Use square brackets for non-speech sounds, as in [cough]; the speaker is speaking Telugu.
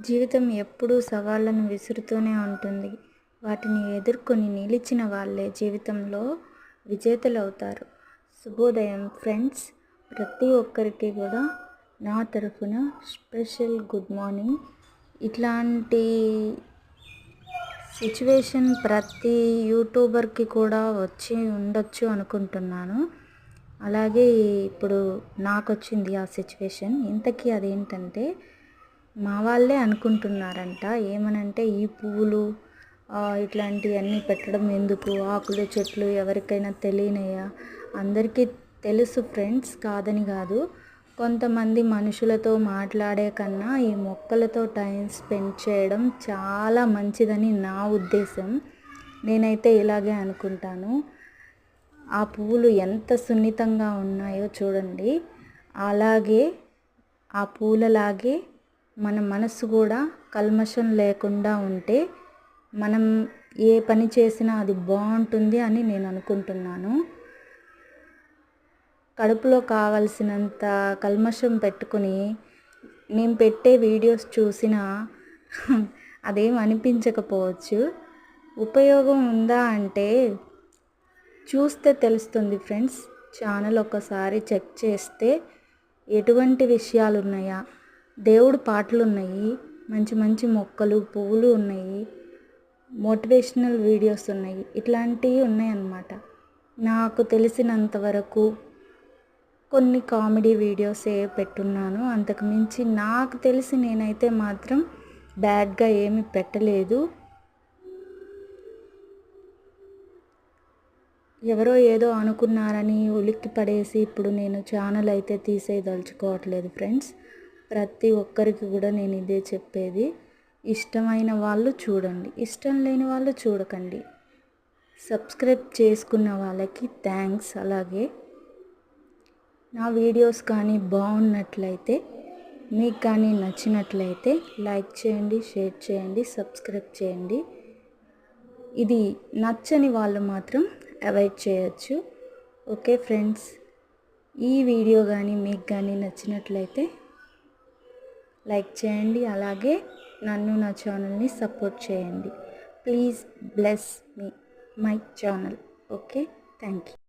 జీవితం ఎప్పుడూ సవాళ్ళను విసురుతూనే ఉంటుంది. వాటిని ఎదుర్కొని నిలిచిన వాళ్ళే జీవితంలో విజేతలు అవుతారు శుభోదయం ఫ్రెండ్స్. ప్రతి ఒక్కరికి కూడా నా తరఫున స్పెషల్ గుడ్ మార్నింగ్. ఇట్లాంటి సిచ్యువేషన్ ప్రతి యూట్యూబర్కి కూడా వచ్చి ఉండొచ్చు అనుకుంటున్నాను. అలాగే ఇప్పుడు నాకు వచ్చింది ఆ సిచ్యువేషన్. ఇంతకీ అదేంటంటే మా వాళ్ళే అనుకుంటున్నారంట. ఏమనంటే ఈ పువ్వులు ఇట్లాంటివన్నీ పెట్టడం ఎందుకు? ఆకులు చెట్లు ఎవరికైనా తెలియనయా? అందరికీ తెలుసు ఫ్రెండ్స్ కాదని కాదు. కొంతమంది మనుషులతో మాట్లాడే కన్నా ఈ మొక్కలతో టైం స్పెండ్ చేయడం చాలా మంచిదని నా ఉద్దేశం. నేనైతే ఇలాగే అనుకుంటాను. ఆ పువ్వులు ఎంత సున్నితంగా ఉన్నాయో చూడండి. అలాగే ఆ పూలలాగే మన మనసు కూడా కల్మషం లేకుండా ఉంటే మనం ఏ పని చేసినా అది బాగుంటుంది అని నేను అనుకుంటున్నాను. కడుపులో కావలసినంత కల్మషం పెట్టుకుని నేను పెట్టే వీడియోస్ చూసినా [laughs] అదేం అనిపించకపోవచ్చు. ఉపయోగం ఉందా అంటే చూస్తే తెలుస్తుంది ఫ్రెండ్స్. ఛానల్ ఒకసారి చెక్ చేస్తే ఎటువంటి విషయాలు ఉన్నాయా దేవుడు పాటలు ఉన్నాయి మంచి మంచి మొక్కలు పువ్వులు ఉన్నాయి మోటివేషనల్ వీడియోస్ ఉన్నాయి. ఇట్లాంటివి ఉన్నాయన్నమాట. నాకు తెలిసినంత వరకు కొన్ని కామెడీ వీడియోసే పెట్టున్నాను. అంతకుమించి నాకు తెలిసి నేనైతే మాత్రం బ్యాడ్గా ఏమి పెట్టలేదు. ఎవరో ఏదో అనుకున్నారని ఉలిక్కి పడేసి ఇప్పుడు నేను ఛానల్ అయితే తీసేయదలుచుకోవట్లేదు ఫ్రెండ్స్. ప్రతి ఒక్కరికి కూడా నేను ఇదే చెప్పేది. ఇష్టమైన వాళ్ళు చూడండి. ఇష్టం లేని వాళ్ళు చూడకండి. సబ్స్క్రైబ్ చేసుకున్న వాళ్ళకి థ్యాంక్స్. అలాగే నా వీడియోస్ కానీ బాగున్నట్లయితే మీకు కానీ నచ్చినట్లయితే లైక్ చేయండి షేర్ చేయండి సబ్స్క్రైబ్ చేయండి. ఇది నచ్చని వాళ్ళు మాత్రం అవాయిడ్ చేయొచ్చు. ఓకే ఫ్రెండ్స్ ఈ వీడియో కానీ మీకు కానీ నచ్చినట్లయితే లైక్ చేయండి అలాగే నన్ను నా ఛానల్ని సపోర్ట్ చేయండి. Please bless me my channel. Okay? Thank you.